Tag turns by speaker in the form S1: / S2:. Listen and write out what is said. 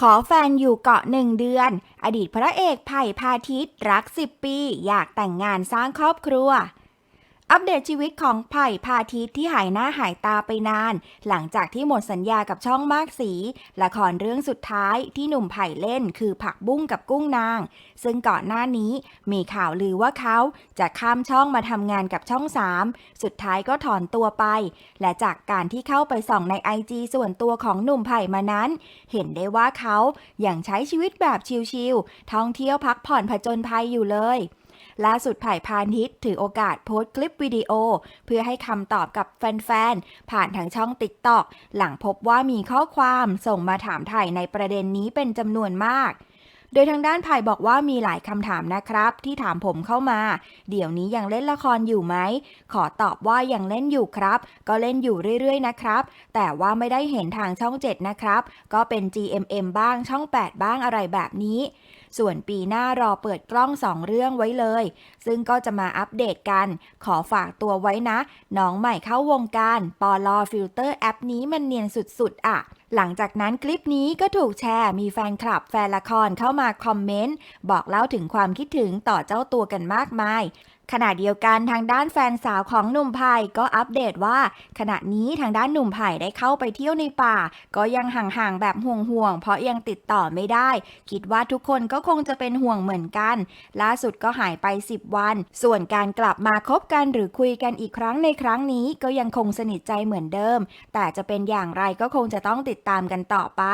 S1: ขอแฟนอยู่เกาะหนึ่งเดือน อดีตพระเอกไผ่พาทิตย์รัก10ปี อยากแต่งงานสร้างครอบครัว อัปเดตชีวิตของไผ่พาทิตที่หายหน้าหายตาไปนาน หลังจากที่หมดสัญญากับช่องมากสี ละครเรื่องสุดท้ายที่หนุ่มไผ่เล่นคือผักบุ้งกับกุ้งนาง ซึ่งก่อนหน้านี้มีข่าวลือว่าเขาจะข้ามช่องมาทำงานกับช่อง 3 สุดท้ายก็ถอนตัวไป และจากการที่เข้าไปส่องใน IG ส่วนตัวของหนุ่มไผ่มานั้น เห็นได้ว่าเขายัางใช้ชีวิตแบบชิลๆท่องเที่ยวพักผ่อนผจญภัยอยู่เลย ล่าสุดไผ่พาณิชย์ถือโอกาสโพสต์คลิปวิดีโอ เพื่อให้คำตอบกับแฟนๆ ผ่านทางช่องติ๊กตอกหลังพบว่ามีข้อความส่งมาถามไถ่ในประเด็นนี้เป็นจำนวนมากโดยทางด้านไผ่บอกว่ามีหลายคำถามนะครับ ที่ถามผมเข้ามา เดี๋ยวนี้ยังเล่นละครอยู่ไหม ขอตอบว่ายังเล่นอยู่ครับ ก็เล่นอยู่เรื่อยๆนะครับ แต่ว่าไม่ได้เห็นทางช่อง 7 นะครับ ก็เป็น GMM บ้างช่อง 8 บ้างอะไรแบบนี้ส่วนปีหน้ารอเปิดกล้อง2เรื่องไว้เลย ซึ่งก็จะมาอัปเดตกัน ขอฝากตัวไว้นะ น้องใหม่เข้าวงการปอลอฟิลเตอร์แอปนี้มันเนียนสุดๆอะหลังจากนั้นคลิปนี้ก็ถูกแชร์มีแฟนคลับแฟนละครเข้ามาคอมเมนต์ บอกเล่าถึงความคิดถึงต่อเจ้าตัวกันมากมาย ขณะเดียวกันทางด้านแฟนสาวของหนุ่มไผ่ก็อัปเดตว่า ขณะนี้ทางด้านหนุ่มไผ่ได้เข้าไปเที่ยวในป่า ก็ยังห่างๆแบบห่วงๆเพราะยังติดต่อไม่ได้ คิดว่าทุกคนก็คงจะเป็นห่วงเหมือนกัน ล่าสุดก็หายไป 10 วัน ส่วนการกลับมาคบกันหรือคุยกันอีกครั้งในครั้งนี้ก็ยังคงสนิทใจเหมือนเดิม แต่จะเป็นอย่างไรก็คงจะต้องติดตามกันต่อไป